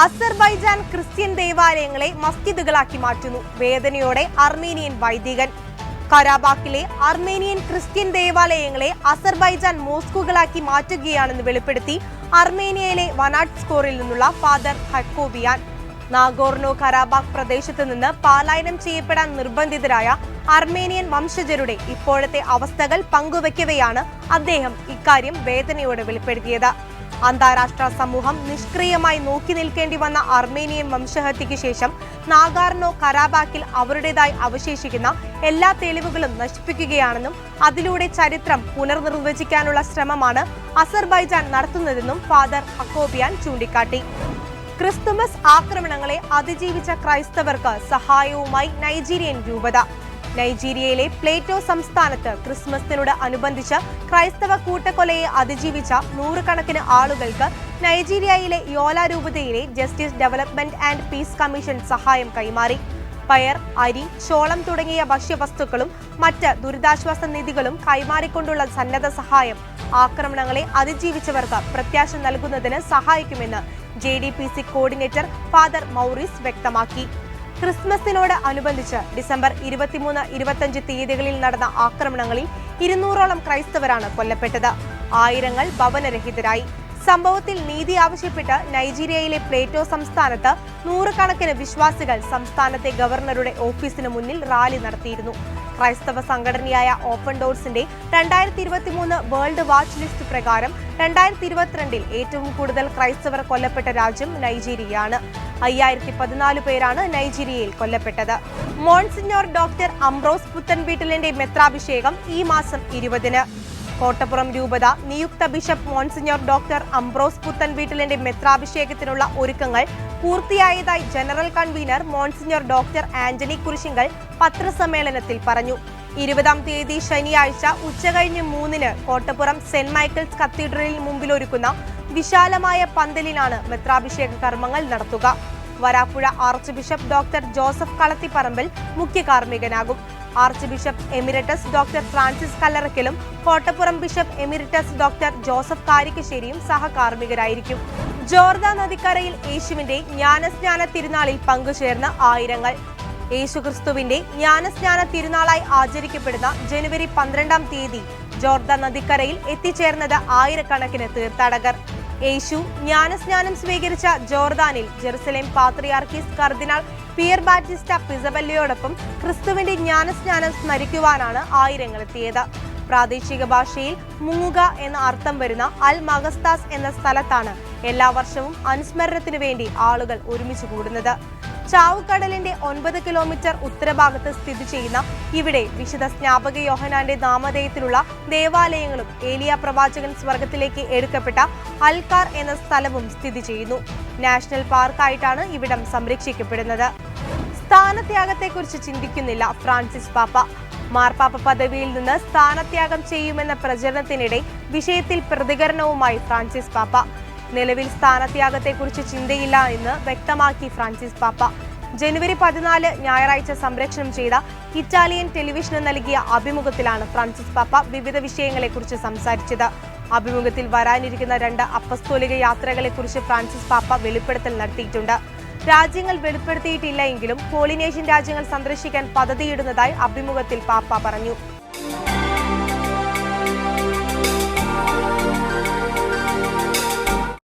Azerbaijan Christian ദേവാലയങ്ങളെ മസ്ജിദുകളാക്കി മാറ്റുന്നു. വേദനയോടെ Armenian വൈദികൻ. കരാബാക്കിലെ അർമേനിയൻ ക്രിസ്ത്യൻ ദേവാലയങ്ങളെ അസർബൈജാൻ മോസ്കുകളാക്കി മാറ്റുകയാണെന്ന് വെളിപ്പെടുത്തി അർമേനിയയിലെ വനാട് സ്കോറിൽ നിന്നുള്ള ഫാദർ ഹക്കോബിയാൻ. നാഗോർണോ കരാബാഖ് പ്രദേശത്ത് നിന്ന് പാലായനം ചെയ്യപ്പെടാൻ നിർബന്ധിതരായ അർമേനിയൻ വംശജരുടെ ഇപ്പോഴത്തെ അവസ്ഥകൾ പങ്കുവയ്ക്കവെയാണ് അദ്ദേഹം ഇക്കാര്യം വേദനയോടെ വെളിപ്പെടുത്തിയത്. അന്താരാഷ്ട്ര സമൂഹം നിഷ്ക്രിയമായി നോക്കി നിൽക്കേണ്ടി വന്ന അർമേനിയൻ വംശഹത്യയ്ക്ക് ശേഷം നാഗാർനോ കരാബാക്കിൽ അവരുടേതായി അവശേഷിക്കുന്ന എല്ലാ തെളിവുകളും നശിപ്പിക്കുകയാണെന്നും അതിലൂടെ ചരിത്രം പുനർനിർവചിക്കാനുള്ള ശ്രമമാണ് അസർബൈജാൻ നടത്തുന്നതെന്നും ഫാദർ അക്കോബിയാൻ ചൂണ്ടിക്കാട്ടി. ക്രിസ്തുമസ് ആക്രമണങ്ങളെ അതിജീവിച്ച ക്രൈസ്തവർക്ക് സഹായവുമായി നൈജീരിയൻ രൂപത. നൈജീരിയയിലെ പ്ലേറ്റോ സംസ്ഥാനത്ത് ക്രിസ്മസിനോട് അനുബന്ധിച്ച് ക്രൈസ്തവ കൂട്ടക്കൊലയെ അതിജീവിച്ച നൂറുകണക്കിന് ആളുകൾക്ക് നൈജീരിയയിലെ യോല രൂപതയിലെ justice development and peace commission സഹായം കൈമാറി. പയർ അരി ചോളം തുടങ്ങിയ ഭക്ഷ്യവസ്തുക്കളും മറ്റ് ദുരിതാശ്വാസ നിധികളും കൈമാറിക്കൊണ്ടുള്ള സന്നദ്ധ സഹായം ആക്രമണങ്ങളെ അതിജീവിച്ചവർക്ക് പ്രത്യാശ നൽകുന്നതിന് സഹായിക്കുമെന്ന് ജെ കോർഡിനേറ്റർ ഫാദർ മൗറീസ് വ്യക്തമാക്കി. ക്രിസ്മസിനോട് അനുബന്ധിച്ച് ഡിസംബർ ഇരുപത്തിമൂന്ന് ഇരുപത്തഞ്ച് തീയതികളിൽ നടന്ന ആക്രമണങ്ങളിൽ ഇരുന്നൂറോളം ക്രൈസ്തവരാണ് കൊല്ലപ്പെട്ടത്. ആയിരങ്ങൾ ഭവനരഹിതരായി. സംഭവത്തിൽ നീതി ആവശ്യപ്പെട്ട് നൈജീരിയയിലെ പ്ലേറ്റോ സംസ്ഥാനത്ത് നൂറുകണക്കിന് വിശ്വാസികൾ സംസ്ഥാനത്തെ ഗവർണറുടെ ഓഫീസിന് മുന്നിൽ റാലി നടത്തിയിരുന്നു. ക്രൈസ്തവ സംഘടനയായ ഓപ്പൺ ഡോർസിന്റെ രണ്ടായിരത്തി ഇരുപത്തിമൂന്ന് വേൾഡ് വാച്ച് ലിസ്റ്റ് പ്രകാരം രണ്ടായിരത്തി ഇരുപത്തിരണ്ടിൽ ഏറ്റവും കൂടുതൽ ക്രൈസ്തവർ കൊല്ലപ്പെട്ട രാജ്യം നൈജീരിയയാണ്. അയ്യായിരത്തി പതിനാല് പേരാണ് നൈജീരിയയിൽ കൊല്ലപ്പെട്ടത്. മോൺസിഞ്ഞോർ ഡോക്ടർ അംബ്രോസ് പുത്തൻവീട്ടിലിന്റെ മെത്രാഭിഷേകം ഈ മാസം ഇരുപതിന്. കോട്ടപ്പുറം രൂപത നിയുക്ത ബിഷപ്പ് മോൺസിഞ്ഞോർ ഡോക്ടർ അംബ്രോസ് പുത്തൻ വീട്ടിലിന്റെ മെത്രാഭിഷേകത്തിനുള്ള ഒരുക്കങ്ങൾ പൂർത്തിയായതായി general convener monsignor doctor Antony Kurisingal പത്രസമ്മേളനത്തിൽ പറഞ്ഞു. ഇരുപതാം തീയതി ശനിയാഴ്ച ഉച്ചകഴിഞ്ഞ് മൂന്നിന് കോട്ടപ്പുറം സെന്റ് മൈക്കിൾസ് കത്തീഡ്രലിൽ മുമ്പിലൊരുക്കുന്ന വിശാലമായ പന്തലിലാണ് മെത്രാഭിഷേക കർമ്മങ്ങൾ നടത്തുക. Varapuzha archbishop doctor Joseph Kalathiparambil മുഖ്യ കാർമ്മികനാകും archbishop emeritus doctor Francis കല്ലറക്കലും Kottappuram bishop emeritus doctor Joseph കാരിക്കശ്ശേരിയും സഹകാർമ്മികരായിരിക്കും. ജോർദ നദിക്കരയിൽ യേശുവിന്റെ ജ്ഞാനസ്നാന തിരുനാളിൽ പങ്കുചേർന്ന ആയിരങ്ങൾ. യേശുക്രിസ്തുവിന്റെ ജ്ഞാനസ്നാന തിരുനാളായി ആചരിക്കപ്പെടുന്ന ജനുവരി പന്ത്രണ്ടാം തീയതി ജോർദ നദിക്കരയിൽ എത്തിച്ചേർന്നത് ആയിരക്കണക്കിന് തീർത്ഥാടകർ. യേശു ജ്ഞാനസ്നാനം സ്വീകരിച്ച ജോർദാനിൽ ജെറുസലേം പാത്രിയാർക്കീസ് കർദിനാൾ പിയർ ബാറ്റിസ്റ്റ പിസബല്ലയോടൊപ്പം ക്രിസ്തുവിന്റെ ജ്ഞാനസ്നാനം സ്മരിക്കുവാനാണ് ആയിരങ്ങൾ എത്തിയത് പ്രാദേശിക ഭാഷയിൽ മുങ്ങുക എന്ന അർത്ഥം വരുന്ന അൽ മഗസ്താസ് എന്ന സ്ഥലത്താണ് എല്ലാ വർഷവും അനുസ്മരണത്തിനു വേണ്ടി ആളുകൾ ഒരുമിച്ച് കൂടുന്നത്. ചാവുകടലിന്റെ ഒൻപത് കിലോമീറ്റർ ഉത്തരഭാഗത്ത് സ്ഥിതി ചെയ്യുന്ന ഇവിടെ വിശുദ്ധ സ്നാപക യോഹനാന്റെ നാമധേയത്തിലുള്ള ദേവാലയങ്ങളും ഏലിയ പ്രവാചകൻ സ്വർഗത്തിലേക്ക് എടുക്കപ്പെട്ട അൽക്കാർ എന്ന സ്ഥലവും സ്ഥിതി ചെയ്യുന്നു. നാഷണൽ പാർക്കായിട്ടാണ് ഇവിടം സംരക്ഷിക്കപ്പെടുന്നത്. സ്ഥാനത്യാഗത്തെക്കുറിച്ച് ചിന്തിക്കുന്നില്ല ഫ്രാൻസിസ് പാപ്പ. മാർപ്പാപ്പ പദവിയിൽ നിന്ന് സ്ഥാനത്യാഗം ചെയ്യുമെന്ന പ്രചരണത്തിനിടെ വിഷയത്തിൽ പ്രതികരണവുമായി ഫ്രാൻസിസ് പാപ്പ. നിലവിൽ സ്ഥാനത്യാഗത്തെക്കുറിച്ച് ചിന്തയില്ല എന്ന് വ്യക്തമാക്കി ഫ്രാൻസിസ് പാപ്പ. ജനുവരി പതിനാല് ഞായറാഴ്ച സംരക്ഷണം ചെയ്ത ഇറ്റാലിയൻ ടെലിവിഷന് നൽകിയ അഭിമുഖത്തിലാണ് ഫ്രാൻസിസ് പാപ്പ വിവിധ വിഷയങ്ങളെക്കുറിച്ച് സംസാരിച്ചത്. അഭിമുഖത്തിൽ വരാനിരിക്കുന്ന രണ്ട് അപ്പസ്തോലിക യാത്രകളെക്കുറിച്ച് ഫ്രാൻസിസ് പാപ്പ വെളിപ്പെടുത്തൽ നടത്തിയിട്ടുണ്ട്. രാജ്യങ്ങൾ വെളിപ്പെടുത്തിയിട്ടില്ല എങ്കിലും പോളിനേഷ്യൻ രാജ്യങ്ങൾ സന്ദർശിക്കാൻ പദ്ധതിയിടുന്നതായി അഭിമുഖത്തിൽ പാപ്പ പറഞ്ഞു.